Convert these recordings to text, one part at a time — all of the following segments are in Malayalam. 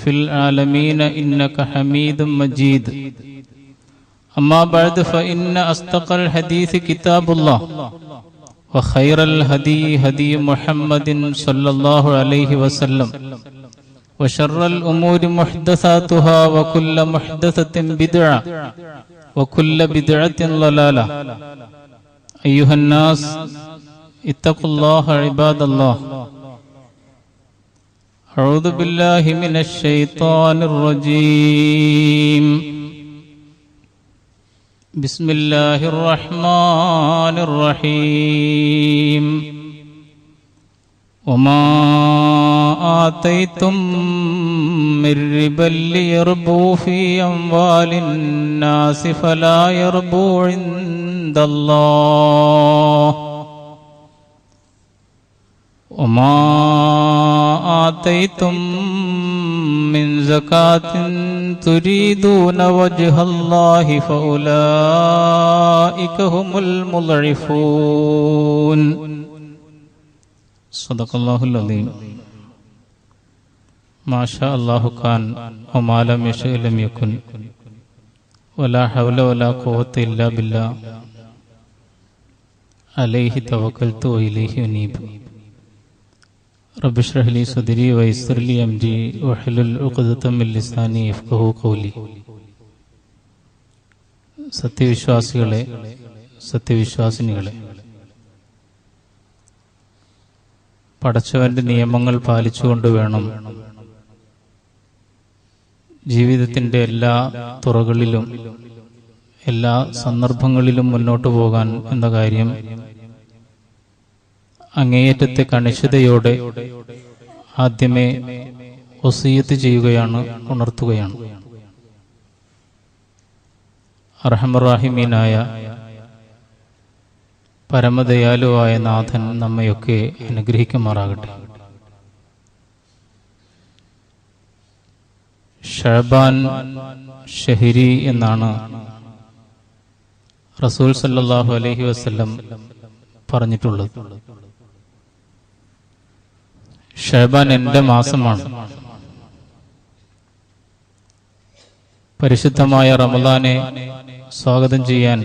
في العالمين إنك حميد مجيد. أما بعد فإن أصدق الحديث كتاب الله وخير الهدي هدي محمد صلى الله عليه وسلم وشر الأمور محدثاتها وكل محدثة بدعة وكل بدعة ضلالة. أيها الناس اتقوا الله عباد الله. أعوذ بالله من الشيطان الرجيم. بسم الله الرحمن الرحيم. وما آتيتم من ربا ليربو في أموال الناس فلا يربو عند الله. وما آتيتم من زكاة تريدون وجه الله فأولئك هم المضعفون. صدق الله العظيم. ما شاء الله كان وما لم يشاء لم يكن ولا حول ولا قوة إلا بالله عليه توكلت وإليه أنيب رب اشرح لي صدري ويسر لي أمري واحلل عقدة من لساني يفقهوا قولي സത്യവിശ്വാസികളെ സത്യവിശ്വാസിനികളെ പടച്ചവന്റെ നിയമങ്ങൾ പാലിച്ചുകൊണ്ട് വേണം ജീവിതത്തിന്റെ എല്ലാ തുറകളിലും എല്ലാ സന്ദർഭങ്ങളിലും മുന്നോട്ടു പോകാൻ എന്ന കാര്യം അങ്ങേയറ്റത്തെ കണിശതയോടെ ആദ്യമേ ഒസീയത്ത് ചെയ്യുകയാണ് ഉണർത്തുകയാണ്. അർഹമറാഹിമീനായ പരമദയാലുവായ നാഥൻ നമ്മയൊക്കെ അനുഗ്രഹിക്കുമാറാകട്ടെ. ഷഹബാൻ ഷെഹരി എന്നാണ് റസൂൽ സല്ലാഹു അലഹി വസ്ല്ലം പറഞ്ഞിട്ടുള്ളത്. ഷഹബാൻ എന്റെ മാസമാണ്. പരിശുദ്ധമായ റമദാനെ സ്വാഗതം ചെയ്യാൻ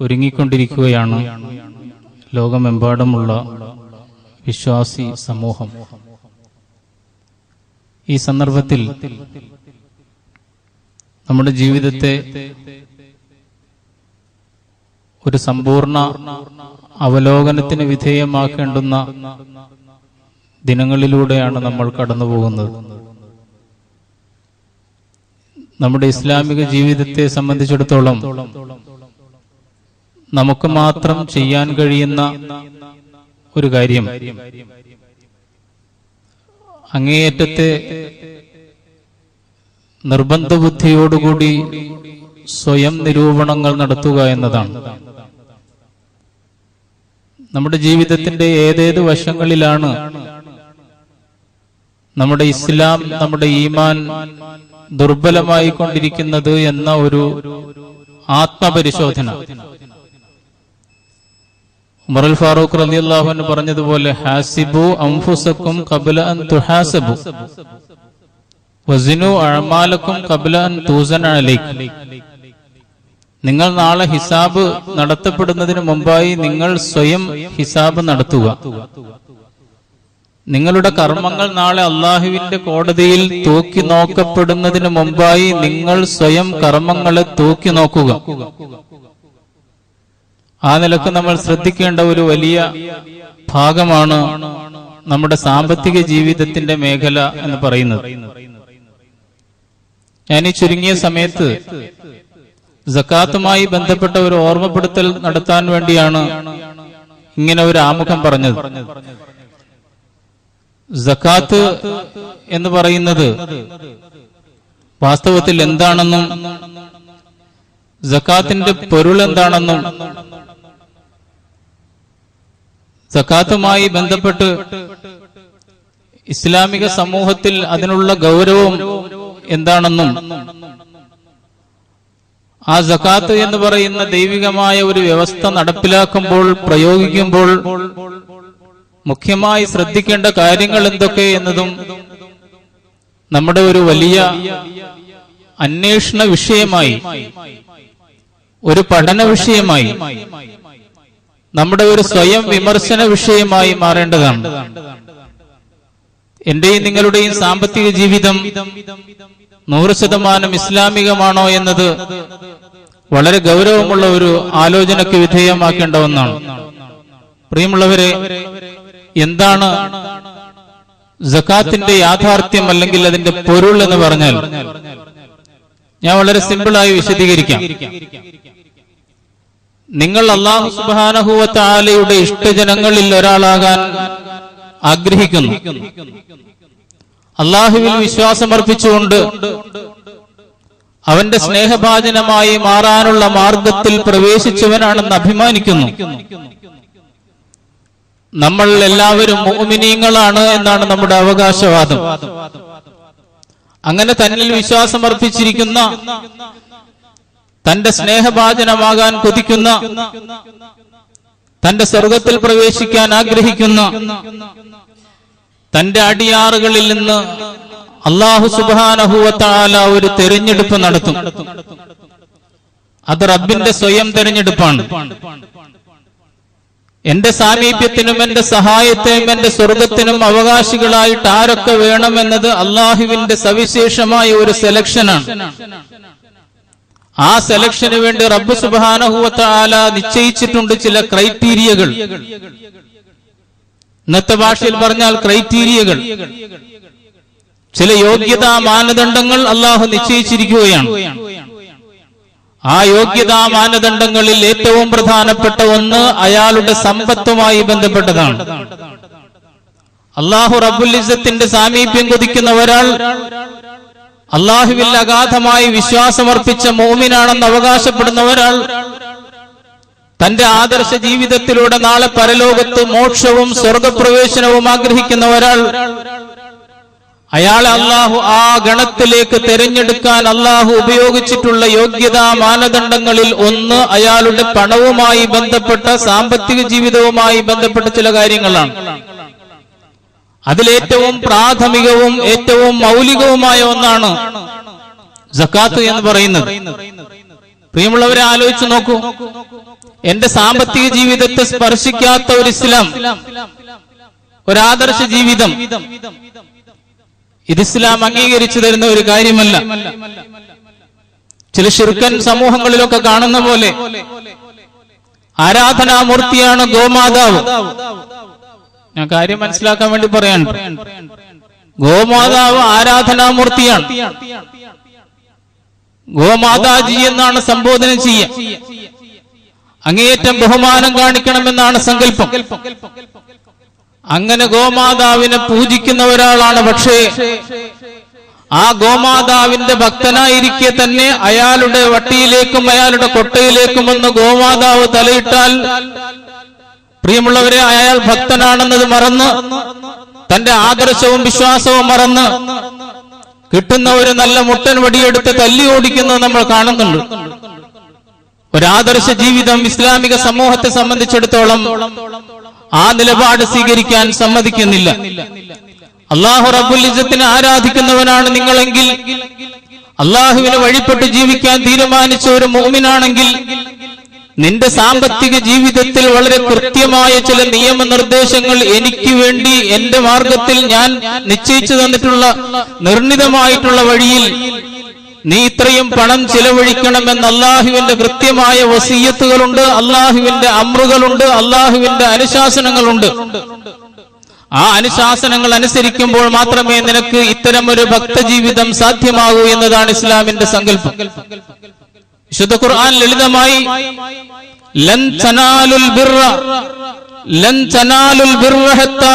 ഒരുങ്ങിക്കൊണ്ടിരിക്കുകയാണ് ലോകമെമ്പാടുമുള്ള വിശ്വാസി സമൂഹം. ഈ സന്ദർഭത്തിൽ നമ്മുടെ ജീവിതത്തെ ഒരു സമ്പൂർണ അവലോകനത്തിന് വിധേയമാക്കേണ്ടുന്ന ദിനങ്ങളിലൂടെയാണ് നമ്മൾ കടന്നു പോകുന്നത് നമ്മുടെ ഇസ്ലാമിക ജീവിതത്തെ സംബന്ധിച്ചിടത്തോളം നമുക്ക് മാത്രം ചെയ്യാൻ കഴിയുന്ന ഒരു കാര്യം. അങ്ങേയറ്റത്തെ നിർബന്ധ ബുദ്ധിയോടുകൂടി സ്വയം നിരൂപണങ്ങൾ നടത്തുക എന്നതാണ്. നമ്മുടെ ജീവിതത്തിന്റെ ഏതേത് വശങ്ങളിലാണ് നമ്മുടെ ഇസ്ലാം നമ്മുടെ ഈമാൻ ദുർബലമായി കൊണ്ടിരിക്കുന്നത് എന്ന ഒരു ആത്മപരിശോധന. ഉമറുൽ ഫാറൂഖ് റലി അള്ളാഹു പറഞ്ഞതുപോലെ ഹാസിബു അംഫുസക്കും കബല അൻ തുഹാസബു. വസിനു അഴമാലക്കും കബല അൻ തൂസൻ അലൈക്ക് നിങ്ങൾ നാളെ ഹിസാബ് നടത്തപ്പെടുന്നതിന് മുമ്പായി നിങ്ങൾ സ്വയം ഹിസാബ് നടത്തുക. നിങ്ങളുടെ കർമ്മങ്ങൾ നാളെ അള്ളാഹുവിന്റെ കോടതിയിൽ തൂക്കി നോക്കപ്പെടുന്നതിന് മുമ്പായി നിങ്ങൾ സ്വയം കർമ്മങ്ങളെ തൂക്കി നോക്കുക. ആ നിലയ്ക്ക് നമ്മൾ ശ്രദ്ധിക്കേണ്ട ഒരു വലിയ ഭാഗമാണ് നമ്മുടെ സാമ്പത്തിക ജീവിതത്തിന്റെ മേഖല എന്ന് പറയുന്നത്. ഞാൻ ഈ ചുരുങ്ങിയ സമയത്ത് ജക്കാത്തുമായി ബന്ധപ്പെട്ട ഒരു ഓർമ്മപ്പെടുത്തൽ നടത്താൻ വേണ്ടിയാണ് ഇങ്ങനെ ഒരു ആമുഖം പറഞ്ഞത്. ജക്കാത്ത് എന്ന് പറയുന്നത് വാസ്തവത്തിൽ എന്താണെന്നും ജക്കാത്തിന്റെ പൊരുൾ എന്താണെന്നും സക്കാത്തുമായി ബന്ധപ്പെട്ട് ഇസ്ലാമിക സമൂഹത്തിൽ അതിനുള്ള ഗൗരവം എന്താണെന്നും ആ സക്കാത്ത് എന്ന് പറയുന്ന ദൈവികമായ ഒരു വ്യവസ്ഥ നടപ്പിലാക്കുമ്പോൾ പ്രയോഗിക്കുമ്പോൾ മുഖ്യമായി ശ്രദ്ധിക്കേണ്ട കാര്യങ്ങൾ എന്തൊക്കെ എന്നതും നമ്മുടെ ഒരു വലിയ അന്വേഷണ വിഷയമായി ഒരു പഠന വിഷയമായി നമ്മുടെ ഒരു സ്വയം വിമർശന വിഷയമായി മാറേണ്ടതാണ്. എന്റെയും നിങ്ങളുടെയും സാമ്പത്തിക ജീവിതം നൂറ് ശതമാനം ഇസ്ലാമികമാണോ എന്നത് വളരെ ഗൗരവമുള്ള ഒരു ആലോചനക്ക് വിധേയമാക്കേണ്ട ഒന്നാണ്. പ്രിയമുള്ളവരെ എന്താണ് ജക്കാത്തിന്റെ യാഥാർത്ഥ്യം അല്ലെങ്കിൽ അതിന്റെ പൊരുൾ എന്ന് പറഞ്ഞാൽ? ഞാൻ വളരെ സിമ്പിളായി വിശദീകരിക്കാം. നിങ്ങൾ അള്ളാഹു സുബാനഹുവത്ത ആലയുടെ ഇഷ്ടജനങ്ങളിൽ ഒരാളാകാൻ ആഗ്രഹിക്കുന്നു. അള്ളാഹുവിൽ വിശ്വാസമർപ്പിച്ചുകൊണ്ട് അവന്റെ സ്നേഹഭാജനമായി മാറാനുള്ള മാർഗത്തിൽ പ്രവേശിച്ചവനാണെന്ന് അഭിമാനിക്കുന്നു. നമ്മൾ എല്ലാവരും മോമിനീങ്ങളാണ് എന്നാണ് നമ്മുടെ അവകാശവാദം. അങ്ങനെ തന്നിൽ വിശ്വാസമർപ്പിച്ചിരിക്കുന്ന തന്റെ സ്നേഹഭാചനമാകാൻ കൊതിക്കുന്ന തന്റെ സ്വർഗത്തിൽ പ്രവേശിക്കാൻ ആഗ്രഹിക്കുന്ന തന്റെ അടിയാറുകളിൽ നിന്ന് അള്ളാഹു സുബാനഹുവത്താല ഒരു തെരഞ്ഞെടുപ്പ് നടത്തും. അത് റബ്ബിന്റെ സ്വയം തെരഞ്ഞെടുപ്പാണ്. എന്റെ സാമീപ്യത്തിനും എന്റെ സഹായത്തെയും എന്റെ സ്വർഗത്തിനും അവകാശികളായിട്ട് ആരൊക്കെ വേണമെന്നത് അള്ളാഹുവിന്റെ സവിശേഷമായ ഒരു സെലക്ഷനാണ്. ആ സെലക്ഷന് വേണ്ടി റബ്ബ് സുബാനഹുവത്താല നിശ്ചയിച്ചിട്ടുണ്ട് ചില ക്രൈറ്റീരിയകൾ. ഇന്നത്തെ ഭാഷയിൽ പറഞ്ഞാൽ ക്രൈറ്റീരിയകൾ. ചില യോഗ്യതാ മാനദണ്ഡങ്ങൾ അള്ളാഹു നിശ്ചയിച്ചിരിക്കുകയാണ്. ആ യോഗ്യതാ മാനദണ്ഡങ്ങളിൽ ഏറ്റവും പ്രധാനപ്പെട്ട ഒന്ന് അയാളുടെ സമ്പത്തുമായി ബന്ധപ്പെട്ടതാണ്. അള്ളാഹു റബുലിസത്തിന്റെ സാമീപ്യം കൊതിക്കുന്ന ഒരാൾ അള്ളാഹുവിൽ അഗാധമായി വിശ്വാസമർപ്പിച്ച മോമിനാണെന്ന് അവകാശപ്പെടുന്ന ഒരാൾ തന്റെ ആദർശ ജീവിതത്തിലൂടെ നാളെ പരലോകത്ത് മോക്ഷവും സ്വർഗപ്രവേശനവും ആഗ്രഹിക്കുന്ന ഒരാൾ. അയാളെ അള്ളാഹു ആ ഗണത്തിലേക്ക് തിരഞ്ഞെടുക്കാൻ അള്ളാഹു ഉപയോഗിച്ചിട്ടുള്ള യോഗ്യതാ മാനദണ്ഡങ്ങളിൽ ഒന്ന് അയാളുടെ പണവുമായി ബന്ധപ്പെട്ട സാമ്പത്തിക ജീവിതവുമായി ബന്ധപ്പെട്ട ചില കാര്യങ്ങളാണ്. അതിലേറ്റവും പ്രാഥമികവും ഏറ്റവും മൗലികവുമായ ഒന്നാണ് ജക്കാത്ത് എന്ന് പറയുന്നത്. പ്രിയമുള്ളവരെ ആലോചിച്ചു നോക്കൂ. എന്റെ സാമ്പത്തിക ജീവിതത്തെ സ്പർശിക്കാത്ത ഒരു ഇസ്ലാം ഒരാദർശ ജീവിതം ഇത് ഇസ്ലാം അംഗീകരിച്ചു തരുന്ന ഒരു കാര്യമല്ല. ചില ശിർക്കൻ സമൂഹങ്ങളിലൊക്കെ കാണുന്ന പോലെ ആരാധനാമൂർത്തിയാണ് ഗോമാതാവ്. ഞാൻ കാര്യം മനസ്സിലാക്കാൻ വേണ്ടി പറയാണ്. ഗോമാതാവ് ആരാധനാമൂർത്തിയാണ്. ഗോമാതാജി എന്നാണ് സംബോധന ചെയ്യുക. അങ്ങേയറ്റം ബഹുമാനം കാണിക്കണമെന്നാണ് സങ്കല്പം. അങ്ങനെ ഗോമാതാവിനെ പൂജിക്കുന്ന ഒരാളാണ് പക്ഷേ ആ ഗോമാതാവിന്റെ ഭക്തനായിരിക്കെ തന്നെ അയാളുടെ വട്ടിയിലേക്കും അയാളുടെ കൊട്ടയിലേക്കും ഒന്ന് ഗോമാതാവ് തലയിട്ടാൽ പ്രിയമുള്ളവരെ അയാൾ ഭക്തനാണെന്നത് മറന്ന് തന്റെ ആദർശവും വിശ്വാസവും മറന്ന് കിട്ടുന്ന ഒരു നല്ല മുട്ടൻ വടിയെടുത്ത് തല്ലി ഓടിക്കുന്നത് നമ്മൾ കാണുന്നുണ്ട്. ഒരാദർശ ജീവിതം ഇസ്ലാമിക സമൂഹത്തെ സംബന്ധിച്ചിടത്തോളം ആ നിലപാട് സ്വീകരിക്കാൻ സമ്മതിക്കുന്നില്ല. അള്ളാഹു റബുലിസത്തിനെ ആരാധിക്കുന്നവനാണ് നിങ്ങളെങ്കിൽ അള്ളാഹുവിനെ വഴിപ്പെട്ട് ജീവിക്കാൻ തീരുമാനിച്ച ഒരു മോമിനാണെങ്കിൽ നിന്റെ സാമ്പത്തിക ജീവിതത്തിൽ വളരെ കൃത്യമായ ചില നിയമനിർദ്ദേശങ്ങൾ എനിക്ക് വേണ്ടി എന്റെ മാർഗത്തിൽ ഞാൻ നിശ്ചയിച്ചു തന്നിട്ടുള്ള നിർണിതമായിട്ടുള്ള വഴിയിൽ നീ ഇത്രയും പണം ചിലവഴിക്കണമെന്ന് അള്ളാഹുവിന്റെ കൃത്യമായ വസീയത്തുകളുണ്ട് അള്ളാഹുവിന്റെ അമ്രുകളുണ്ട് അള്ളാഹുവിന്റെ അനുശാസനങ്ങളുണ്ട്. ആ അനുശാസനങ്ങൾ അനുസരിക്കുമ്പോൾ മാത്രമേ നിനക്ക് ഇത്തരം ഒരു ഭക്തജീവിതം സാധ്യമാകൂ എന്നതാണ് ഇസ്ലാമിന്റെ സങ്കല്പം. വിശുദ്ധ ഖുർആൻ ലളിതമായി ലൻ ബിർറ ലൻ ബിർറ ഹത്താ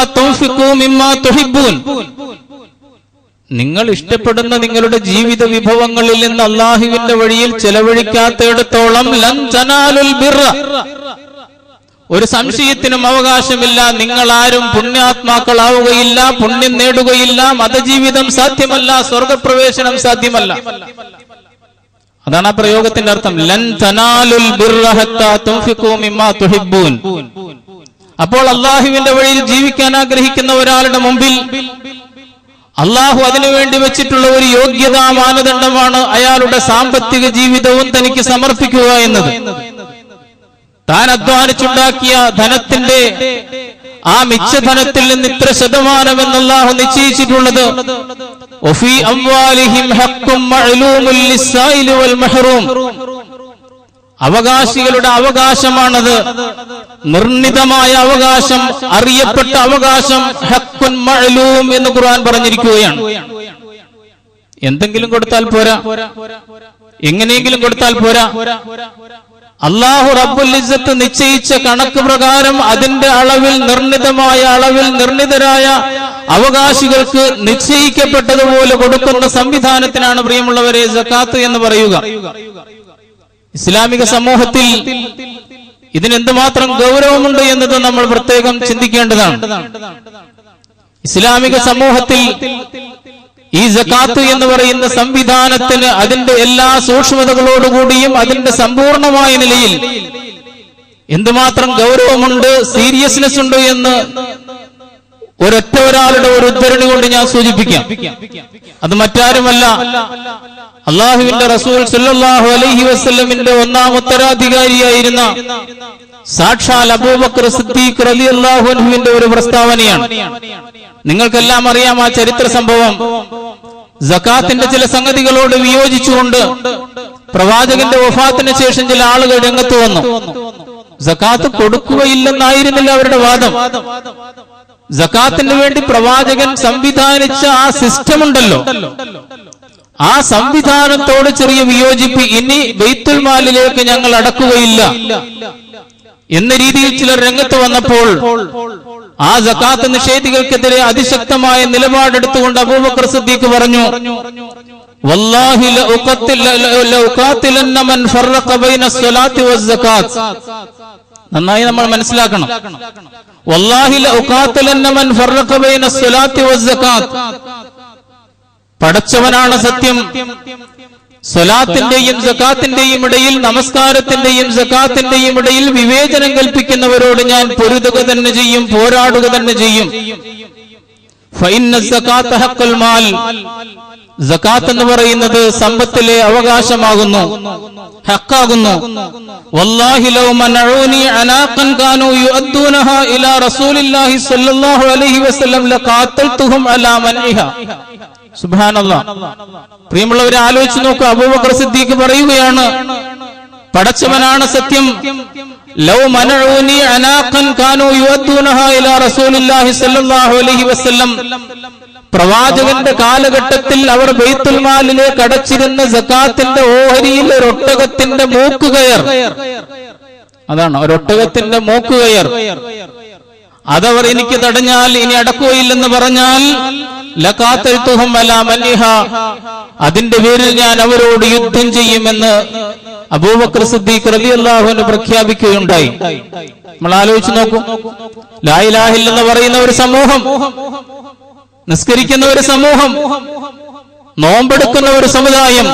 നിങ്ങൾ ഇഷ്ടപ്പെടുന്ന നിങ്ങളുടെ ജീവിത വിഭവങ്ങളിൽ നിന്ന് അള്ളാഹുവിന്റെ വഴിയിൽ ചെലവഴിക്കാത്തയിടത്തോളം ലൻ ബിർറ ഒരു സംശയത്തിനും അവകാശമില്ല. നിങ്ങൾ ആരും പുണ്യാത്മാക്കളാവുകയില്ല പുണ്യം നേടുകയില്ല മതജീവിതം സാധ്യമല്ല സ്വർഗപ്രവേശനം സാധ്യമല്ല. അതാണ് ആ പ്രയോഗത്തിന്റെ അർത്ഥം. അപ്പോൾ അള്ളാഹുവിന്റെ വഴിയിൽ ജീവിക്കാൻ ആഗ്രഹിക്കുന്ന ഒരാളുടെ മുമ്പിൽ അള്ളാഹു അതിനുവേണ്ടി വെച്ചിട്ടുള്ള ഒരു യോഗ്യതാ മാനദണ്ഡമാണ് അയാളുടെ സാമ്പത്തിക ജീവിതവും തനിക്ക് സമർപ്പിക്കുക എന്നത്. താൻ അധ്വാനിച്ചുണ്ടാക്കിയ ധനത്തിന്റെ ആ മിച്ചധനത്തിൽ നിന്ന് ഇത്ര ശതമാനം എന്നല്ലാഹു നിശ്ചയിച്ചിട്ടുള്ളത്. അവകാശികളുടെ അവകാശമാണത്. നിർണിതമായ അവകാശം അറിയപ്പെട്ട അവകാശം ഹക്കുൻ മഴലൂം എന്ന് ഖുർആൻ പറഞ്ഞിരിക്കുകയാണ്. എന്തെങ്കിലും കൊടുത്താൽ പോരാ? എങ്ങനെയെങ്കിലും കൊടുത്താൽ പോരാ? അള്ളാഹു റബ്ബുൽ ഇസ്സത്ത് നിശ്ചയിച്ച കണക്ക് പ്രകാരം അതിന്റെ അളവിൽ നിർണിതമായ അളവിൽ നിർണിതരായ അവകാശികൾക്ക് നിശ്ചയിക്കപ്പെട്ടതുപോലെ കൊടുക്കുന്ന സംവിധാനത്തിനാണ് പ്രിയമുള്ളവരെ ജക്കാത്ത് എന്ന് പറയുക. ഇസ്ലാമിക സമൂഹത്തിൽ ഇതിനെന്തുമാത്രം ഗൗരവമുണ്ട് എന്നത് നമ്മൾ പ്രത്യേകം ചിന്തിക്കേണ്ടതാണ്. ഇസ്ലാമിക സമൂഹത്തിൽ ഈ ജക്കാത്ത് എന്ന് പറയുന്ന സംവിധാനത്തിന് അതിന്റെ എല്ലാ സൂക്ഷ്മതകളോടുകൂടിയും അതിന്റെ സമ്പൂർണമായ നിലയിൽ എന്തുമാത്രം ഗൗരവമുണ്ട് സീരിയസ്നെസ് ഉണ്ട് എന്ന് ഒരൊറ്റ ഒരാളുടെ ഒരു ഉദ്ധരണി കൊണ്ട് ഞാൻ സൂചിപ്പിക്കാം. അത് മറ്റാരുമല്ല അള്ളാഹുവിന്റെ റസൂൽ സല്ലല്ലാഹു അലൈഹി വസല്ലമിന്റെ ഒന്നാം ഉത്തരാധികാരിയായിരുന്ന സാക്ഷാൽ അബൂബക്കർ സിദ്ദീഖ് റളിയല്ലാഹു അൻഹുവിന്റെ ഒരു പ്രസ്താവനയാണ്. നിങ്ങൾക്കെല്ലാം അറിയാം ആ ചരിത്ര സംഭവം. ജക്കാത്തിന്റെ ചില സംഗതികളോട് വിയോജിച്ചുകൊണ്ട് പ്രവാചകന്റെ വഫാത്തിന് ശേഷം ചില ആളുകൾ രംഗത്ത് വന്നു. ജക്കാത്ത് കൊടുക്കുകയില്ലെന്നായിരുന്നില്ല അവരുടെ വാദം. ജക്കാത്തിന് വേണ്ടി പ്രവാചകൻ സംവിധാനിച്ച ആ സിസ്റ്റം ഉണ്ടല്ലോ ആ സംവിധാനത്തോട് ചെറിയ വിയോജിപ്പ് ഇനി ബെയ്ത്തുൽ മാലിലേക്ക് ഞങ്ങൾ അടക്കുകയില്ല. എന്ന രീതിയിൽ ചിലർ രംഗത്ത് വന്നപ്പോൾ ആ സക്കാത്ത് നിഷേധികൾക്കെതിരെ അതിശക്തമായ നിലപാടെടുത്തുകൊണ്ട് അബൂബക്കർ സിദ്ദീഖ് പറഞ്ഞു നന്നായി നമ്മൾ മനസ്സിലാക്കണം. പടച്ചവനാണ് സത്യം. സ്വലാത്തിന്റെയും സക്കാത്തിന്റെയും ഇടയിൽ നമസ്കാരത്തിന്റെയും സക്കാത്തിന്റെയും ഇടയിൽ വിവേചനം കൽപ്പിക്കുന്നവരോട് ഞാൻ പൊരുതുക തന്നെ ചെയ്യും പോരാടുക തന്നെ ചെയ്യും. സക്കാത്ത് എന്ന് പറയുന്നത് സമ്പത്തിലെ അവകാശമാകുന്നു ഹക്കാകുന്നു. വല്ലാഹി ലൗ മനഊനി അനാഖൻ കാനൂ യുഅദ്ദൂനഹാ ഇലാ റസൂലില്ലാഹി സ്വല്ലല്ലാഹു അലൈഹി വസല്ലം ലഖാത്തൽതുഹും അലാ മൻഇഹ സുബ്ഹാനല്ലാഹ് പ്രിയമുള്ളവരെ ആലോചിച്ച് നോക്കുക അബൂബക്കർ സിദ്ദീഖ് പറയുകയാണ് പടച്ചവനാണ് സത്യം. ലൗ മനഊനി അനാഖൻ കാനു യുഅദ്ദൂനഹാ ഇലാ റസൂലില്ലാഹി അലൈഹി വസല്ലം. പ്രവാചകന്റെ കാലഘട്ടത്തിൽ അവർ ബൈത്തുൽ മാലിലേക്ക് അടച്ചിരുന്ന സക്കാത്തിന്റെ ഓഹരിയിൽ ഒരു ഒട്ടകത്തിന്റെ മൂക്കുകയർ. അതാണ് ഒരൊട്ടകത്തിന്റെ മൂക്കുകയർ. അതവർ എനിക്ക് തടഞ്ഞാൽ ഇനി അടക്കുകയില്ലെന്ന് പറഞ്ഞാൽ അതിന്റെ പേരിൽ ഞാൻ അവരോട് യുദ്ധം ചെയ്യുമെന്ന് അബൂബക്കർ സിദ്ദീഖ് റളിയല്ലാഹുവിന് പ്രഖ്യാപിക്കുകയുണ്ടായി. നമ്മൾ ആലോചിച്ച് നോക്കൂ. ലായിലാഹിൽ എന്ന് പറയുന്ന ഒരു സമൂഹം നിസ്കരിക്കുന്ന ഒരു സമൂഹം നോമ്പെടുക്കുന്ന ഒരു സമുദായം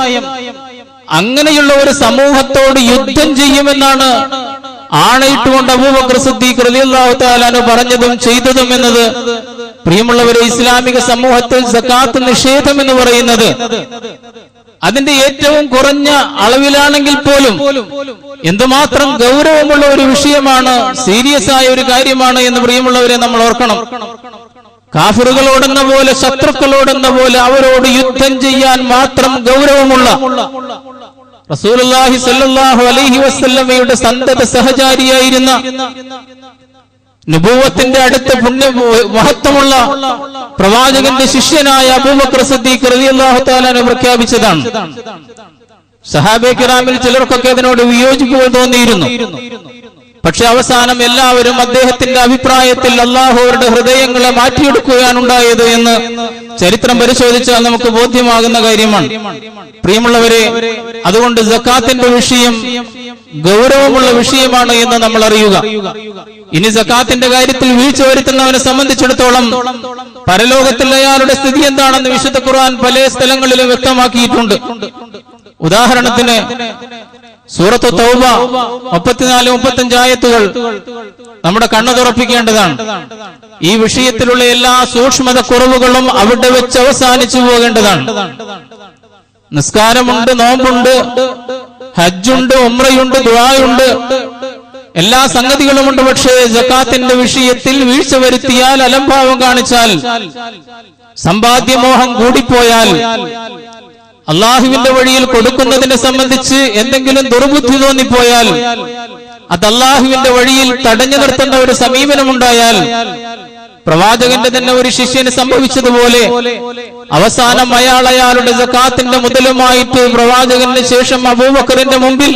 അങ്ങനെയുള്ള ഒരു സമൂഹത്തോട് യുദ്ധം ചെയ്യുമെന്നാണ് ആണയിട്ടുകൊണ്ട് അബൂബക്കർ സിദ്ദീഖ് റളിയല്ലാഹു താലാനു പറഞ്ഞതും ചെയ്തതും എന്നത് പ്രിയമുള്ളവരെ ഇസ്ലാമിക സമൂഹത്തിൽ സക്കാത്ത് നിഷേധം എന്ന് പറയുന്നത് അതിന്റെ ഏറ്റവും കുറഞ്ഞ അളവിലാണെങ്കിൽ പോലും എന്തുമാത്രം ഗൗരവമുള്ള ഒരു വിഷയമാണ് സീരിയസ് ആയ ഒരു കാര്യമാണ് എന്ന് പ്രിയമുള്ളവരെ നമ്മൾ ഓർക്കണം. കാഫിറുകളോടെന്ന പോലെ ശത്രുക്കളോടെന്ന പോലെ അവരോട് യുദ്ധം ചെയ്യാൻ മാത്രം ഗൗരവമുള്ള റസൂലുള്ളാഹി സ്വല്ലല്ലാഹു അലൈഹി വസല്ലമയുടെ സന്തത സഹചാരിയായിരുന്ന നുബൂവത്തിന്റെ അടുത്ത പുണ്യ മഹത്വമുള്ള പ്രവാചകന്റെ ശിഷ്യനായ അബൂബക്കർ സിദ്ദീഖ് റളിയല്ലാഹു തആല പ്രഖ്യാപിച്ചതാണ്. സഹാബെ കിറാമിൽ ചിലർക്കൊക്കെ അതിനോട് വിയോജിപ്പുകൾ തോന്നിയിരുന്നു. പക്ഷെ അവസാനം എല്ലാവരും അദ്ദേഹത്തിന്റെ അഭിപ്രായത്തിൽ അള്ളാഹു അവരുടെ ഹൃദയങ്ങളെ മാറ്റിയെടുക്കുകയാണുണ്ടായത് എന്ന് ചരിത്രം പരിശോധിച്ചാൽ നമുക്ക് ബോധ്യമാകുന്ന കാര്യമാണ്. പ്രിയമുള്ളവരെ അതുകൊണ്ട് ജക്കാത്തിന്റെ വിഷയം ഗൗരവമുള്ള വിഷയമാണ് എന്ന് നമ്മൾ അറിയുക. ഇനി സക്കാത്തിന്റെ കാര്യത്തിൽ വീഴ്ച വരുത്തുന്നവനെ സംബന്ധിച്ചിടത്തോളം പരലോകത്തിൽ അയാളുടെ സ്ഥിതി എന്താണെന്ന് വിശുദ്ധ ഖുർആൻ പല സ്ഥലങ്ങളിലും വ്യക്തമാക്കിയിട്ടുണ്ട്. ഉദാഹരണത്തിന് സൂറത്ത് തൗബ മുപ്പത്തിനാല് മുപ്പത്തഞ്ച് ആയത്തുകൾ നമ്മുടെ കണ്ണു തുറപ്പിക്കേണ്ടതാണ്. ഈ വിഷയത്തിലുള്ള എല്ലാ സൂക്ഷ്മത കുറവുകളും അവിടെ വെച്ച് അവസാനിച്ചു പോകേണ്ടതാണ്. നിസ്കാരമുണ്ട് നോമ്പുണ്ട് ഹജ്ജുണ്ട് ഉമ്രയുണ്ട് ദുആയുണ്ട്. എല്ലാ സംഗതികളുമുണ്ട് പക്ഷേ ജക്കാത്തിന്റെ വിഷയത്തിൽ വീഴ്ച വരുത്തിയാൽ അലംഭാവം കാണിച്ചാൽ സമ്പാദ്യമോഹം കൂടിപ്പോയാൽ അള്ളാഹുവിന്റെ വഴിയിൽ കൊടുക്കുന്നതിനെ സംബന്ധിച്ച് എന്തെങ്കിലും ദുർബുദ്ധി തോന്നിപ്പോയാൽ അത് അള്ളാഹുവിന്റെ വഴിയിൽ തടഞ്ഞു നിർത്തുന്ന ഒരു സമീപനമുണ്ടായാൽ പ്രവാചകന്റെ തന്നെ ഒരു ശിഷ്യന് സംഭവിച്ചതുപോലെ അവസാനം അയാൾ അയാളുടെ ജക്കാത്തിന്റെ മുതലുമായിട്ട് പ്രവാചകന് ശേഷം അബൂബക്കറിന്റെ മുമ്പിൽ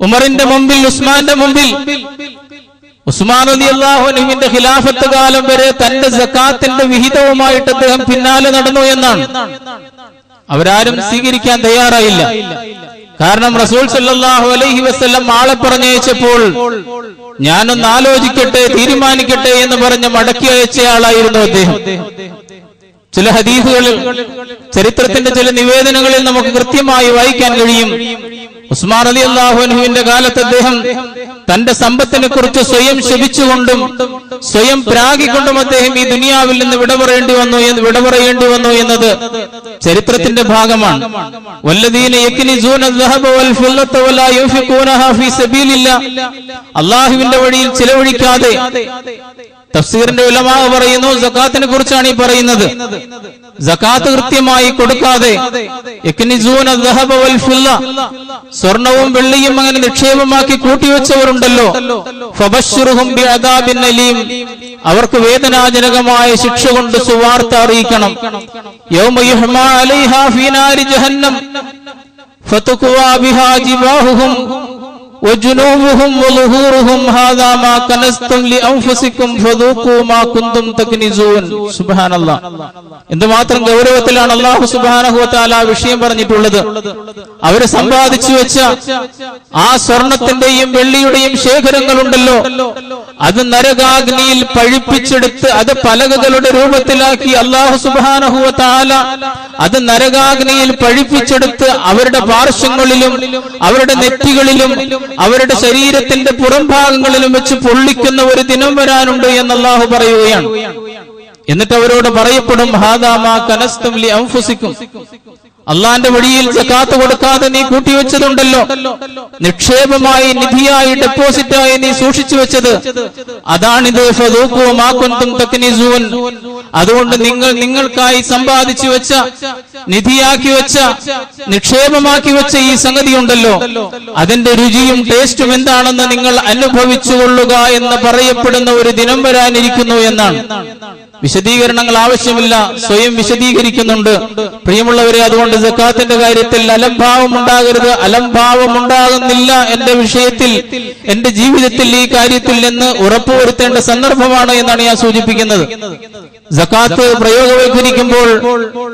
ഉമറിന്റെ മുമ്പിൽ ഉസ്മാന്റെ മുമ്പിൽ. ഉസ്മാൻ അലി അള്ളാഹുനുവിന്റെ ഖിലാഫത്ത് കാലം വരെ തന്റെ ജക്കാത്തിന്റെ വിഹിതവുമായിട്ട് അദ്ദേഹം പിന്നാലെ നടന്നു എന്നാണ്. അവരാരും സ്വീകരിക്കാൻ തയ്യാറായില്ല. കാരണം റസൂൽ സല്ലാഹു അലൈഹി വസ്ല്ലം ആളെ പറഞ്ഞയച്ചപ്പോൾ ഞാനൊന്ന് ആലോചിക്കട്ടെ തീരുമാനിക്കട്ടെ എന്ന് പറഞ്ഞ് മടക്കി അയച്ചയാളായിരുന്നു അദ്ദേഹം. ചില ഹദീഫുകളിൽ ചരിത്രത്തിന്റെ ചില നിവേദനങ്ങളിൽ നമുക്ക് കൃത്യമായി വായിക്കാൻ കഴിയും. ഉസ്മാൻ അലി അള്ളാഹുനുവിന്റെ കാലത്ത് അദ്ദേഹം തന്റെ സമ്പത്തിനെ കുറിച്ച് സ്വയം ശപിച്ചുകൊണ്ടും സ്വയം പ്രാഗിക്കൊണ്ടും അദ്ദേഹം ഈ ദുനിയാവിൽ നിന്ന് വിട പറയേണ്ടി വന്നു എന്ന് വിട പറയേണ്ടി വന്നു എന്നത് ചരിത്രത്തിന്റെ ഭാഗമാണ്. അള്ളാഹുവിന്റെ വഴിയിൽ ചിലവഴിക്കാതെ തഫ്സീറിന്റെ ഉലമാവ് പറയുന്നു സക്കാത്തിനെ കുറിച്ചാണ് ഈ പറയുന്നത്. സക്കാത്ത് കൃത്യമായി കൊടുക്കാതെ സ്വർണവും വെള്ളിയും അങ്ങനെ നിക്ഷേപമാക്കി കൂട്ടിവെച്ചവരുണ്ടല്ലോ. അവർക്ക് വേദനാജനകമായ ശിക്ഷ കൊണ്ട് സുവാർത്ത അറിയിക്കണം. യൗമ وجنوبهم وظهورهم هذا ما كنستم لأنفسكم فذوقوا ما كنتم تكنزون سبحان الله എന്തുമാത്രം ഗൗരവത്തിലാണ് അള്ളാഹു സുബാനഹുവത്താല ആ വിഷയം പറഞ്ഞിട്ടുള്ളത് അവര് സമ്പാദിച്ചു വെച്ച ആ സ്വർണത്തിന്റെയും വെള്ളിയുടെയും ശേഖരങ്ങളുണ്ടല്ലോ അത് നരകാഗ്നിയിൽ പഴിപ്പിച്ചെടുത്ത് അത് പലകകളുടെ രൂപത്തിലാക്കി അള്ളാഹു സുബാനഹുവത്താല അത് നരകാഗ്നിയിൽ പഴിപ്പിച്ചെടുത്ത് അവരുടെ പാർശ്വങ്ങളിലും അവരുടെ നെറ്റികളിലും അവരുടെ ശരീരത്തിന്റെ പുറം ഭാഗങ്ങളിലും വെച്ച് പൊള്ളിക്കുന്ന ഒരു ദിനം വരാനുണ്ട് എന്ന് അള്ളാഹു പറയുകയാണ്. എന്നിട്ട് അവരോട് പറയപ്പെടും ഹാദാമാ കനസ്തും അള്ളാന്റെ വഴിയിൽ ജക്കാത്ത് കൊടുക്കാതെ നീ കൂട്ടിവെച്ചതുണ്ടല്ലോ. നിക്ഷേപമായി നിധിയായി ഡെപ്പോസിറ്റായി നീ സൂക്ഷിച്ചു വെച്ചത്. അതാണിത്. അതുകൊണ്ട് നിങ്ങൾ നിങ്ങൾക്കായി സമ്പാദിച്ചു വെച്ച നിധിയാക്കി വെച്ച നിക്ഷേപമാക്കി വെച്ച ഈ സംഗതി ഉണ്ടല്ലോ അതിന്റെ രുചിയും ടേസ്റ്റും എന്താണെന്ന് നിങ്ങൾ അനുഭവിച്ചു കൊള്ളുക എന്ന് പറയപ്പെടുന്ന ഒരു ദിനം വരാനിരിക്കുന്നു എന്നാണ്. വിശദീകരണങ്ങൾ ആവശ്യമില്ല. സ്വയം വിശദീകരിക്കുന്നുണ്ട്. പ്രിയമുള്ളവരെ അതുകൊണ്ട് ജക്കാത്തിന്റെ കാര്യത്തിൽ അലംഭാവം ഉണ്ടാകരുത്. അലംഭാവം ഉണ്ടാകുന്നില്ല എന്റെ വിഷയത്തിൽ. എന്റെ ജീവിതത്തിൽ ഈ കാര്യത്തിൽ നിന്ന് ഉറപ്പുവരുത്തേണ്ട സന്ദർഭമാണ് എന്നാണ് ഞാൻ സൂചിപ്പിക്കുന്നത്. ജക്കാത്ത് പ്രയോഗവൽക്കരിക്കുമ്പോൾ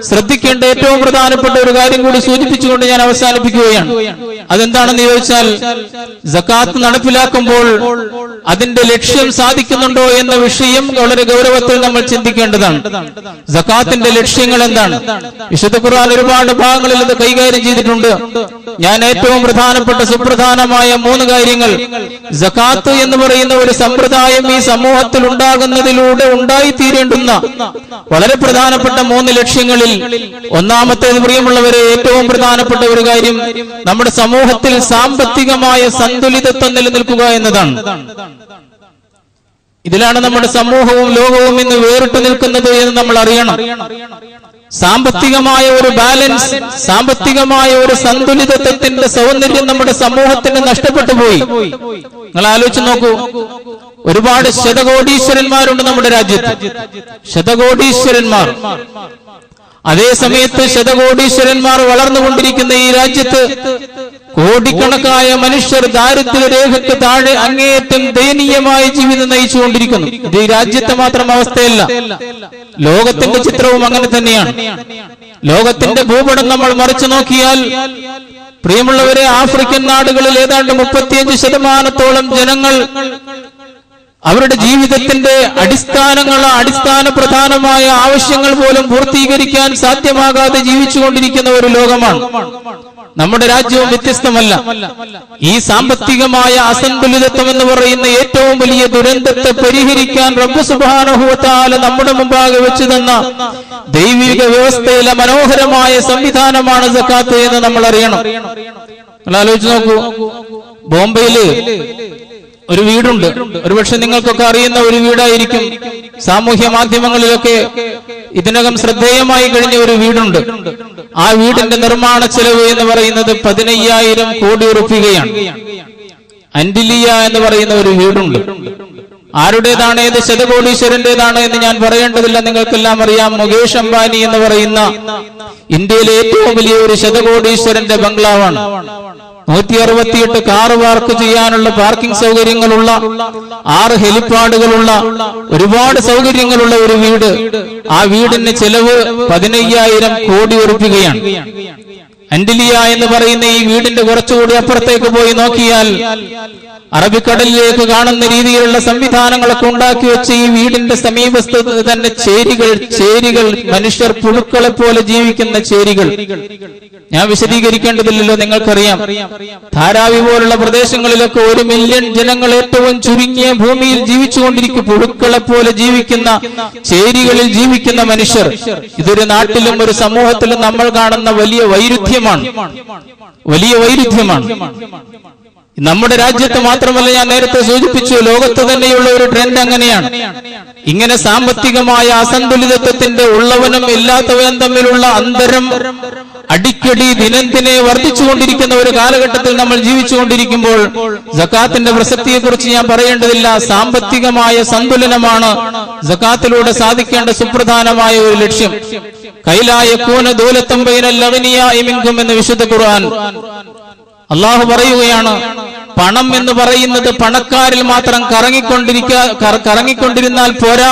ശ്രദ്ധിക്കേണ്ട ഏറ്റവും പ്രധാനപ്പെട്ട ഒരു കാര്യം കൂടി സൂചിപ്പിച്ചുകൊണ്ട് ഞാൻ അവസാനിപ്പിക്കുകയാണ്. അതെന്താണെന്ന് ചോദിച്ചാൽ ജക്കാത്ത് നടപ്പിലാക്കുമ്പോൾ അതിന്റെ ലക്ഷ്യം സാധിക്കുന്നുണ്ടോ എന്ന വിഷയം വളരെ ഗൗരവത്തിൽ നമ്മൾ ചിന്തിക്കേണ്ടതാണ്. ജക്കാത്തിന്റെ ലക്ഷ്യങ്ങൾ എന്താണ്? വിശുദ്ധ ഖുർആൻ ഒരുപാട് ഭാഗങ്ങളിൽ ഇത് കൈകാര്യം ചെയ്തിട്ടുണ്ട്. ഞാൻ ഏറ്റവും പ്രധാനപ്പെട്ട സുപ്രധാനമായ മൂന്ന് കാര്യങ്ങൾ. ജക്കാത്ത് എന്ന് പറയുന്ന ഒരു സമ്പ്രദായം ഈ സമൂഹത്തിൽ ഉണ്ടാകുന്നതിലൂടെ ഉണ്ടായിത്തീരേണ്ടുന്ന വളരെ പ്രധാനപ്പെട്ട മൂന്ന് ലക്ഷ്യങ്ങളിൽ ഒന്നാമത്തേത് പ്രിയമുള്ളവരെ ഏറ്റവും പ്രധാനപ്പെട്ട ഒരു കാര്യം നമ്മുടെ സമൂഹം സമൂഹത്തിൽ സാമ്പത്തികമായ സന്തുലിതത്വം നിലനിൽക്കുക എന്നതാണ്. ഇതിലാണ് നമ്മുടെ സമൂഹവും ലോകവും ഇന്ന് വേറിട്ട് നിൽക്കുന്നത് എന്ന് നമ്മൾ അറിയണം. സാമ്പത്തികമായ ഒരു ബാലൻസ് സാമ്പത്തികമായ ഒരു സന്തുലിതത്വത്തിന്റെ സൗന്ദര്യം നമ്മുടെ സമൂഹത്തിന് നഷ്ടപ്പെട്ടു പോയി. നിങ്ങൾ ആലോചിച്ച് നോക്കൂ. ഒരുപാട് ശതകോടീശ്വരന്മാരുണ്ട് നമ്മുടെ രാജ്യത്ത്. ശതകോടീശ്വരന്മാർ. അതേ സമയത്ത് ശതകോടീശ്വരന്മാർ വളർന്നുകൊണ്ടിരിക്കുന്ന ഈ രാജ്യത്ത് കോടിക്കണക്കായ മനുഷ്യർ ദാരിദ്ര്യ രേഖയ്ക്ക് താഴെ അങ്ങേയറ്റം ദയനീയമായ ജീവിതം നയിച്ചുകൊണ്ടിരിക്കുന്നു. ഇത് ഈ രാജ്യത്തെ മാത്രം അവസ്ഥയല്ല. ലോകത്തിന്റെ ചിത്രവും അങ്ങനെ തന്നെയാണ്. ലോകത്തിന്റെ ഭൂപടം നമ്മൾ മറിച്ചു നോക്കിയാൽ പ്രിയമുള്ളവരെ ആഫ്രിക്കൻ നാടുകളിൽ ഏതാണ്ട് മുപ്പത്തിയഞ്ച് ശതമാനത്തോളം ജനങ്ങൾ അവരുടെ ജീവിതത്തിന്റെ അടിസ്ഥാനങ്ങൾ അടിസ്ഥാന പ്രധാനമായ ആവശ്യങ്ങൾ പോലും പൂർത്തീകരിക്കാൻ സാധ്യമാകാതെ ജീവിച്ചുകൊണ്ടിരിക്കുന്ന ഒരു ലോകമാണ്. നമ്മുടെ രാജ്യവും വ്യത്യസ്തമല്ല. ഈ സാമ്പത്തികമായ അസന്തുലിതത്വം എന്ന് പറയുന്ന ഏറ്റവും വലിയ ദുരന്തത്തെ പരിഹരിക്കാൻ റബ്ബ് സുബാനുഭവത്താല നമ്മുടെ മുമ്പാകെ വെച്ചു തന്ന ദൈവിക വ്യവസ്ഥയിലെ മനോഹരമായ സംവിധാനമാണ് സക്കാത്ത് എന്ന് നമ്മൾ അറിയണം. നിങ്ങൾ ആലോചിച്ച് നോക്കൂ. ബോംബെയിൽ ഒരു വീടുണ്ട്. ഒരുപക്ഷെ നിങ്ങൾക്കൊക്കെ അറിയുന്ന ഒരു വീടായിരിക്കും. സാമൂഹ്യ മാധ്യമങ്ങളിലൊക്കെ ഇതിനകം ശ്രദ്ധേയമായി കഴിഞ്ഞ ഒരു വീടുണ്ട്. ആ വീടിന്റെ നിർമ്മാണ ചെലവ് എന്ന് പറയുന്നത് പതിനയ്യായിരം കോടി ഉറപ്പികയാണ്. അന്റിലിയ എന്ന് പറയുന്ന ഒരു വീടുണ്ട്. ആരുടേതാണ് ഏത് ശതകോടീശ്വരന്റേതാണ് എന്ന് ഞാൻ പറയേണ്ടതില്ല. നിങ്ങൾക്കെല്ലാം അറിയാം. മുകേഷ് അംബാനി എന്ന് പറയുന്ന ഇന്ത്യയിലെ ഏറ്റവും വലിയ ഒരു ശതകോടീശ്വരന്റെ ബംഗ്ലാവാണ്. നൂറ്റി അറുപത്തിയെട്ട് കാർ പാർക്ക് ചെയ്യാനുള്ള പാർക്കിംഗ് സൗകര്യങ്ങളുള്ള ആറ് ഹെലിപ്പാഡുകളുള്ള ഒരുപാട് സൗകര്യങ്ങളുള്ള ഒരു വീട്. ആ വീടിന് ചെലവ് പതിനയ്യായിരം കോടി ഉറപ്പിക്കുകയാണ്. അന്റിലിയ എന്ന് പറയുന്ന ഈ വീടിന്റെ കുറച്ചുകൂടി അപ്പുറത്തേക്ക് പോയി നോക്കിയാൽ അറബിക്കടലിലേക്ക് കാണുന്ന രീതിയിലുള്ള സംവിധാനങ്ങളൊക്കെ ഉണ്ടാക്കി വെച്ച് ഈ വീടിന്റെ സമീപസ്ഥ തന്നെ ചേരികൾ ചേരികൾ മനുഷ്യർ പുഴുക്കളെ പോലെ ജീവിക്കുന്ന ചേരികൾ. ഞാൻ വിശദീകരിക്കേണ്ടതില്ലല്ലോ നിങ്ങൾക്കറിയാം. ധാരാവി പോലുള്ള പ്രദേശങ്ങളിലൊക്കെ ഒരു മില്യൺ ജനങ്ങൾ ഏറ്റവും ചുരുങ്ങിയ ഭൂമിയിൽ ജീവിച്ചുകൊണ്ടിരിക്കും പുഴുക്കളെ പോലെ ജീവിക്കുന്ന ചേരികളിൽ ജീവിക്കുന്ന മനുഷ്യർ. ഇതൊരു നാട്ടിലും ഒരു സമൂഹത്തിലും നമ്മൾ കാണുന്ന വലിയ വൈരുദ്ധ്യമാണ് വലിയ വൈരുദ്ധ്യമാണ്. നമ്മുടെ രാജ്യത്ത് മാത്രമല്ല ഞാൻ നേരത്തെ സൂചിപ്പിച്ചു ലോകത്ത് തന്നെയുള്ള ഒരു ട്രെൻഡ് അങ്ങനെയാണ്. ഇങ്ങനെ സാമ്പത്തികമായ അസന്തുലിതത്വത്തിന്റെ ഉള്ളവനും ഇല്ലാത്തവനും തമ്മിലുള്ള അന്തരം അടിക്കടി ദിനത്തിനെ വർദ്ധിച്ചുകൊണ്ടിരിക്കുന്ന ഒരു കാലഘട്ടത്തിൽ നമ്മൾ ജീവിച്ചുകൊണ്ടിരിക്കുമ്പോൾ ജക്കാത്തിന്റെ പ്രസക്തിയെ കുറിച്ച് ഞാൻ പറയേണ്ടതില്ല. സാമ്പത്തികമായ സന്തുലനമാണ് ജക്കാത്തിലൂടെ സാധിക്കേണ്ട സുപ്രധാനമായ ഒരു ലക്ഷ്യം. കൈലായ കൂന ദൂലത്തമ്പൈനൽ മിങ്കും എന്ന് വിശുദ്ധ ഖുർആൻ. അള്ളാഹു പറയുകയാണ് പണം എന്ന് പറയുന്നത് പണക്കാരിൽ മാത്രം കറങ്ങിക്കൊണ്ടിരിക്കുക കറ- കറങ്ങിക്കൊണ്ടിരുന്നാൽ പോരാ.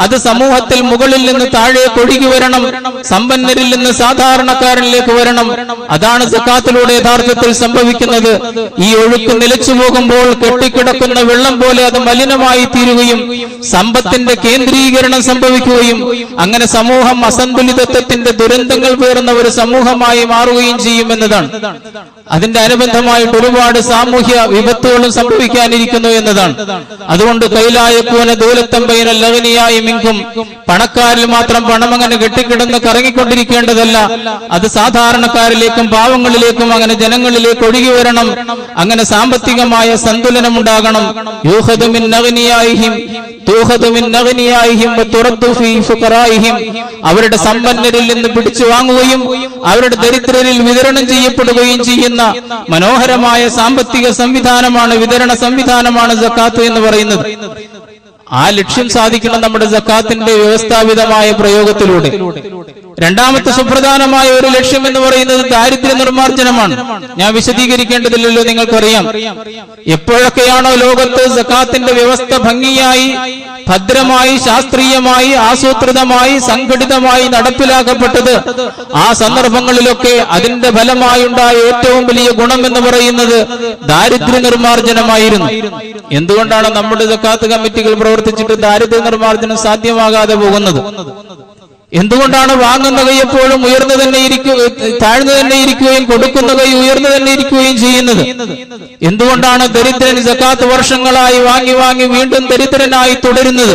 അത് സമൂഹത്തിൽ മുകളിൽ നിന്ന് താഴേക്ക് ഒഴുകി വരണം. സമ്പന്നരിൽ നിന്ന് സാധാരണക്കാരനിലേക്ക് വരണം. അതാണ് സക്കാത്തിലൂടെ യഥാർത്ഥത്തിൽ സംഭവിക്കുന്നത്. ഈ ഒഴുക്ക് നിലച്ചു പോകുമ്പോൾ കെട്ടിക്കിടക്കുന്ന വെള്ളം പോലെ അത് മലിനമായി തീരുകയും സമ്പത്തിന്റെ കേന്ദ്രീകരണം സംഭവിക്കുകയും അങ്ങനെ സമൂഹം അസന്തുലിതത്വത്തിന്റെ ദുരന്തങ്ങൾ പേറുന്ന ഒരു സമൂഹമായി മാറുകയും ചെയ്യും എന്നതാണ്. അതിന്റെ അനുബന്ധമായിട്ട് ഒരുപാട് സാമൂഹ്യ വിപത്തുകളും സംഭവിക്കാനിരിക്കുന്നു എന്നതാണ്. അതുകൊണ്ട് കൈലായപ്പോനെ ദൂലത്തമ്പയിന ലഹനിയായി മിങ്കും പണക്കാരിൽ മാത്രം പണം അങ്ങനെ കെട്ടിക്കിടന്ന് കറങ്ങിക്കൊണ്ടിരിക്കേണ്ടതല്ല. അത് സാധാരണക്കാരിലേക്കും പാവങ്ങളിലേക്കും അങ്ങനെ ജനങ്ങളിലേക്ക് ഒഴുകി വരണം. അങ്ങനെ സാമ്പത്തികമായ സന്തുലനം ഉണ്ടാകണം യൂഹദുമിൻ നഗനിയായിഹിം തൂഹദുമിൻ നഗനിയായിഹിം മിൻ ഫീ ഫുഖറായിഹിം. അവരുടെ സമ്പന്നരിൽ നിന്ന് പിടിച്ചു വാങ്ങുകയും അവരുടെ ദരിദ്രരിൽ വിതരണം ചെയ്യപ്പെടുകയും ചെയ്യുന്ന മനോഹരമായ സാമ്പത്തിക സംവിധാനമാണ് വിതരണ സംവിധാനമാണ് ജക്കാത്ത് എന്ന് പറയുന്നത്. ആ ലക്ഷ്യം സാധിക്കണം നമ്മുടെ ജക്കാത്തിന്റെ വ്യവസ്ഥാപിതമായ പ്രയോഗത്തിലൂടെ. രണ്ടാമത്തെ സുപ്രധാനമായ ഒരു ലക്ഷ്യം എന്ന് പറയുന്നത് ദാരിദ്ര്യ നിർമ്മാർജനമാണ്. ഞാൻ വിശദീകരിക്കേണ്ടതില്ലല്ലോ നിങ്ങൾക്കറിയാം. എപ്പോഴൊക്കെയാണോ ലോകത്ത് സക്കാത്തിന്റെ വ്യവസ്ഥ ഭംഗിയായി ഭദ്രമായി ശാസ്ത്രീയമായി ആസൂത്രിതമായി സംഘടിതമായി നടപ്പിലാക്കപ്പെട്ടത് ആ സന്ദർഭങ്ങളിലൊക്കെ അതിന്റെ ഫലമായുണ്ടായ ഏറ്റവും വലിയ ഗുണം എന്ന് പറയുന്നത് ദാരിദ്ര്യ നിർമ്മാർജനമായിരുന്നു. എന്തുകൊണ്ടാണ് നമ്മുടെ സക്കാത്ത് കമ്മിറ്റികൾ പ്രവർത്തിച്ചിട്ട് ദാരിദ്ര്യ നിർമ്മാർജനം സാധ്യമാകാതെ പോകുന്നത്? എന്തുകൊണ്ടാണ് വാങ്ങുന്ന കൈ എപ്പോഴും ഉയർന്നു തന്നെ ഇരിക്കു താഴ്ന്നു തന്നെ ഇരിക്കുകയും കൊടുക്കുന്ന കൈ ഉയർന്നു തന്നെ ഇരിക്കുകയും ചെയ്യുന്നത്? എന്തുകൊണ്ടാണ് ദരിദ്രൻ ജക്കാത്ത് വർഷങ്ങളായി വാങ്ങി വാങ്ങി വീണ്ടും ദരിദ്രനായി തുടരുന്നത്?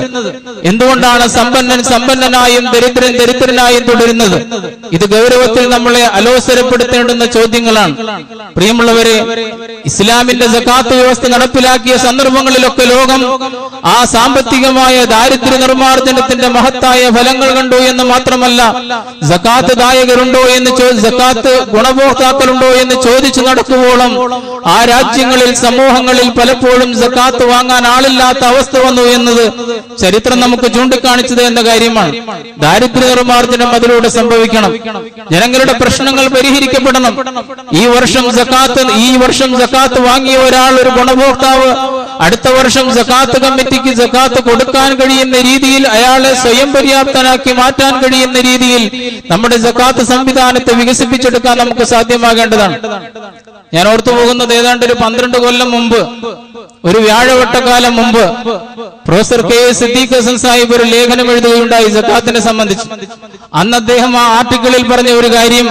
എന്തുകൊണ്ടാണ് സമ്പന്നൻ സമ്പന്നനായും ദരിദ്രൻ ദരിദ്രനായും തുടരുന്നത്? ഇത് ഗൗരവത്തിൽ നമ്മളെ അലോസരപ്പെടുത്തേണ്ടുന്ന ചോദ്യങ്ങളാണ്. പ്രിയമുള്ളവരെ ഇസ്ലാമിന്റെ ജക്കാത്ത് വ്യവസ്ഥ നടപ്പിലാക്കിയ സന്ദർഭങ്ങളിലൊക്കെ ലോകം ആ സാമ്പത്തികമായ ദാരിദ്ര്യ നിർമ്മാർജനത്തിന്റെ മഹത്തായ ഫലങ്ങൾ കണ്ടു എന്ന് മാത്രമല്ല ജക്കാത്ത് ദായകരുണ്ടോ എന്ന് ജക്കാത്ത് ഗുണഭോക്താക്കളുണ്ടോ എന്ന് ചോദിച്ചു നടക്കുവോളം ആ രാജ്യങ്ങളിൽ സമൂഹങ്ങളിൽ പലപ്പോഴും ജക്കാത്ത് വാങ്ങാൻ ആളില്ലാത്ത അവസ്ഥ വന്നു എന്നത് ചരിത്രം നമുക്ക് ചൂണ്ടിക്കാണിച്ചത് എന്ന കാര്യമാണ്. ദാരിദ്ര്യ നിർമ്മാർജനം അതിലൂടെ സംഭവിക്കണം. ജനങ്ങളുടെ പ്രശ്നങ്ങൾ പരിഹരിക്കപ്പെടണം. ഈ വർഷം ജക്കാത്ത് ഈ വർഷം ജക്കാത്ത് വാങ്ങിയ ഒരാൾ ഒരു ഗുണഭോക്താവ് അടുത്ത വർഷം ജക്കാത്ത് കമ്മിറ്റിക്ക് ജക്കാത്ത് കൊടുക്കാൻ കഴിയുന്ന രീതിയിൽ അയാളെ സ്വയം പര്യാപ്തനാക്കി മാറ്റാൻ കഴിയുന്ന രീതിയിൽ നമ്മുടെ ജക്കാത്ത് സംവിധാനത്തെ വികസിപ്പിച്ചെടുക്കാൻ നമുക്ക് സാധ്യമാകേണ്ടതാണ്. ഞാൻ ഓർത്തു പോകുന്നത് ഏതാണ്ട് ഒരു പന്ത്രണ്ട് കൊല്ലം മുമ്പ് ഒരു വ്യാഴവട്ടക്കാലം മുമ്പ് professor K S Siddique Hasan Sahib ഒരു ലേഖനം എഴുതുകയുണ്ടായി ജക്കാത്തിനെ സംബന്ധിച്ച്. അന്ന് അദ്ദേഹം ആ ആർട്ടിക്കിളിൽ പറഞ്ഞ ഒരു കാര്യം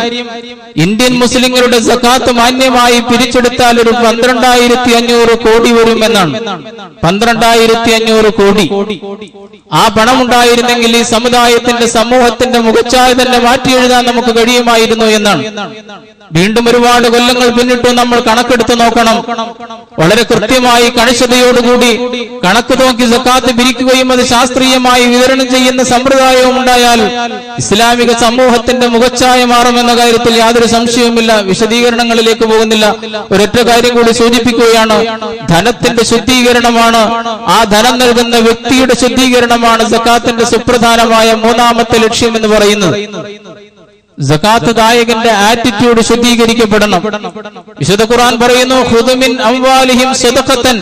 ഇന്ത്യൻ മുസ്ലിങ്ങളുടെ ജക്കാത്ത് മാന്യമായി പിരിച്ചെടുത്താൽ ഒരു പന്ത്രണ്ടായിരത്തി അഞ്ഞൂറ് കോടി വരുമെന്നാണ് പന്ത്രണ്ടായിരത്തി അഞ്ഞൂറ് കോടി. ആ പണം ഉണ്ടായിരുന്നെങ്കിൽ ഈ സമുദായത്തിന്റെ സമൂഹത്തിന്റെ മുഖച്ചായ തന്നെ മാറ്റി എഴുതാൻ നമുക്ക് കഴിയുമായിരുന്നു എന്നാണ്. വീണ്ടും ഒരുപാട് കൊല്ലങ്ങൾ പിന്നിട്ടു നമ്മൾ കണക്കെടുത്ത് നോക്കണം. വളരെ കൃത്യമായി കണിശതയോടുകൂടി കണക്ക് നോക്കി സക്കാത്ത് പിരിക്കുകയും അത് ശാസ്ത്രീയമായി വിതരണം ചെയ്യുന്ന സമ്പ്രദായവും ഉണ്ടായാൽ ഇസ്ലാമിക സമൂഹത്തിന്റെ മുഖച്ഛായ മാറുമെന്ന കാര്യത്തിൽ യാതൊരു സംശയവുമില്ല. വിശദീകരണങ്ങളിലേക്ക് പോകുന്നില്ല. ഒരൊറ്റ കാര്യം കൂടി സൂചിപ്പിക്കുകയാണ്. ധനത്തിന്റെ ശുദ്ധീകരണമാണ്. ആ ധനം നൽകുന്ന വ്യക്തിയുടെ ശുദ്ധീകരണമാണ് സക്കാത്തിന്റെ സുപ്രധാനമായ മൂന്നാമത്തെ ലക്ഷ്യം എന്ന് പറയുന്നത്. ജക്കാത്ത് ദായകന്റെ ആറ്റിറ്റ്യൂഡ് ശുദ്ധീകരിക്കപ്പെടണം. വിശുദ്ധ ഖുർആൻ പറയുന്നു ഹുദുമിൻ അംവാലിഹിം സദഖത്തൻ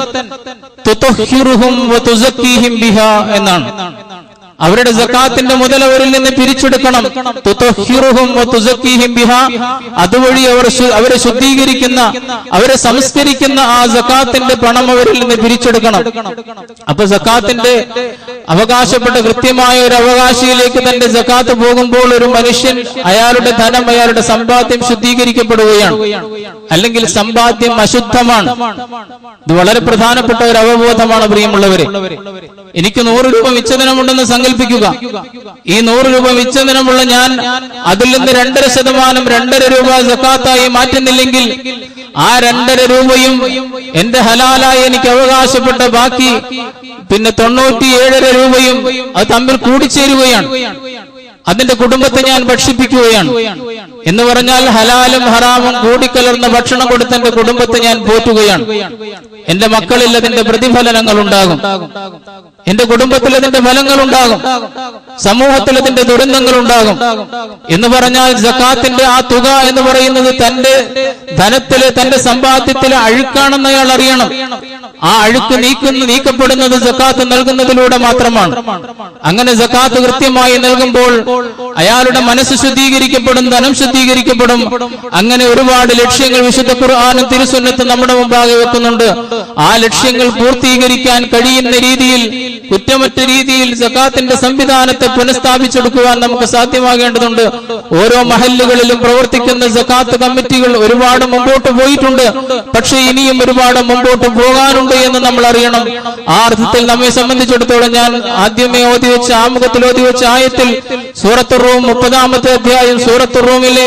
തുതഹിറുഹും വതുസക്കീഹിം ബിഹാ എന്നാണ്. അവരുടെ ജക്കാത്തിന്റെ മുതൽ അവരിൽ നിന്ന് പിരിച്ചെടുക്കണം. അതുവഴി അവർ അവരെ ശുദ്ധീകരിക്കുന്ന അവരെ സംസ്കരിക്കുന്ന ആ ജക്കാത്തിന്റെ പണം അവരിൽ നിന്ന് പിരിച്ചെടുക്കണം. അപ്പൊ ജക്കാത്തിന്റെ അവകാശപ്പെട്ട കൃത്യമായ ഒരു അവകാശിയിലേക്ക് തന്റെ ജക്കാത്ത് പോകുമ്പോൾ ഒരു മനുഷ്യൻ അയാളുടെ ധനം അയാളുടെ സമ്പാദ്യം ശുദ്ധീകരിക്കപ്പെടുകയാണ്. അല്ലെങ്കിൽ സമ്പാദ്യം അശുദ്ധമാണ്. ഇത് വളരെ പ്രധാനപ്പെട്ട ഒരു അവബോധമാണ് പ്രിയമുള്ളവരെ. എനിക്ക് നൂറ് രൂപ വിച്ഛേദനമുണ്ടെന്ന് സങ്കല്പിക്കുക ഈ നൂറ് രൂപ വിച്ഛേദനമുള്ള ഞാൻ അതിൽ നിന്ന് രണ്ടര ശതമാനം രണ്ടര രൂപ സക്കാത്തായി മാറ്റുന്നില്ലെങ്കിൽ ആ രണ്ടര രൂപയും എന്റെ ഹലാലായി എനിക്ക് അവകാശപ്പെട്ട ബാക്കി പിന്നെ തൊണ്ണൂറ്റി ഏഴര രൂപയും അത് തമ്മിൽ കൂടിച്ചേരുകയാണ്. അതിന്റെ കുടുംബത്തെ ഞാൻ ഭക്ഷിപ്പിക്കുകയാണ്. എന്ന് പറഞ്ഞാൽ ഹലാലും ഹറാമും കൂടിക്കലർന്ന ഭക്ഷണം കൊടുത്ത് എന്റെ കുടുംബത്തെ ഞാൻ പോറ്റുകയാണ്. എന്റെ മക്കളിൽ അതിന്റെ പ്രതിഫലനങ്ങൾ ഉണ്ടാകും എന്റെ കുടുംബത്തിൽ അതിന്റെ ഫലങ്ങൾ ഉണ്ടാകും സമൂഹത്തിൽ അതിന്റെ ദുരന്തങ്ങൾ ഉണ്ടാകും എന്ന് പറഞ്ഞാൽ ജക്കാത്തിന്റെ ആ തുക എന്ന് പറയുന്നത് തന്റെ ധനത്തിലെ തന്റെ സമ്പാദ്യത്തിലെ അഴുക്കാണെന്ന് അയാൾ അറിയണം. ആ അഴുക്ക് നീക്കുന്ന നീക്കപ്പെടുന്നത് ജക്കാത്ത് നൽകുന്നതിലൂടെ മാത്രമാണ്. അങ്ങനെ ജക്കാത്ത് കൃത്യമായി നൽകുമ്പോൾ അയാളുടെ മനസ്സ് ശുദ്ധീകരിക്കപ്പെടും ധനം ശുദ്ധീകരിക്കപ്പെടും. അങ്ങനെ ഒരുപാട് ലക്ഷ്യങ്ങൾ വിശുദ്ധ ഖുർആാനും തിരുസുന്നത്ത് നമ്മുടെ മുമ്പാകെ വെക്കുന്നുണ്ട്. ആ ലക്ഷ്യങ്ങൾ പൂർത്തീകരിക്കാൻ കഴിയുന്ന രീതിയിൽ കുറ്റമറ്റ രീതിയിൽ സക്കാത്തിന്റെ സംവിധാനത്തെ പുനഃസ്ഥാപിച്ചെടുക്കുവാൻ നമുക്ക് സാധ്യമാകേണ്ടതുണ്ട്. ഓരോ മഹല്ലുകളിലും പ്രവർത്തിക്കുന്ന സക്കാത്ത് കമ്മിറ്റികൾ ഒരുപാട് മുമ്പോട്ട് പോയിട്ടുണ്ട്. പക്ഷേ ഇനിയും ഒരുപാട് മുമ്പോട്ട് പോകാനുണ്ട് എന്ന് നമ്മൾ അറിയണം. ആ അർത്ഥത്തിൽ നമ്മെ സംബന്ധിച്ചിടത്തോളം ഞാൻ ആദ്യമേ ഓതി വെച്ച ആമുഖത്തിൽ ഓതി വെച്ച ആയത്തിൽ സൂറത്ത് റൂം മുപ്പതാമത്തെ അധ്യായം സൂറത്ത് റൂമിലെ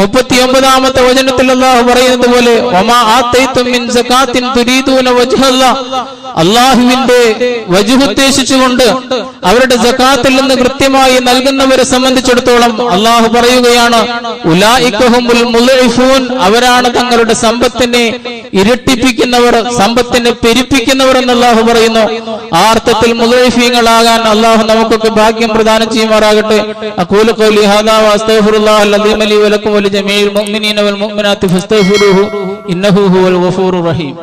മുപ്പത്തി ഒമ്പതാമത്തെ വചനത്തിൽ പറയുന്നത് പോലെ ഒമാ സകാത്തിൻ തുരീദൂന അള്ളാഹുവിന്റെ വജുഹുദ്ദേശിച്ചുകൊണ്ട് അവരുടെ ജക്കാത്തിൽ നിന്ന് കൃത്യമായി നൽകുന്നവരെ സംബന്ധിച്ചിടത്തോളം അള്ളാഹു പറയുകയാണ് അവരാണ് തങ്ങളുടെ സമ്പത്തിനെ ഇരട്ടിപ്പിക്കുന്നവർ സമ്പത്തിനെ പെരുപ്പിക്കുന്നവർ എന്ന് അള്ളാഹു പറയുന്നു. ആ അർത്ഥത്തിൽ മുലൈഫീങ്ങളാകാൻ അള്ളാഹു നമുക്കൊക്കെ ഭാഗ്യം പ്രദാനം ചെയ്യുമാറാകട്ടെ. ഇന്നഹു ഹുവൽ ഗഫൂറുർ റഹീം.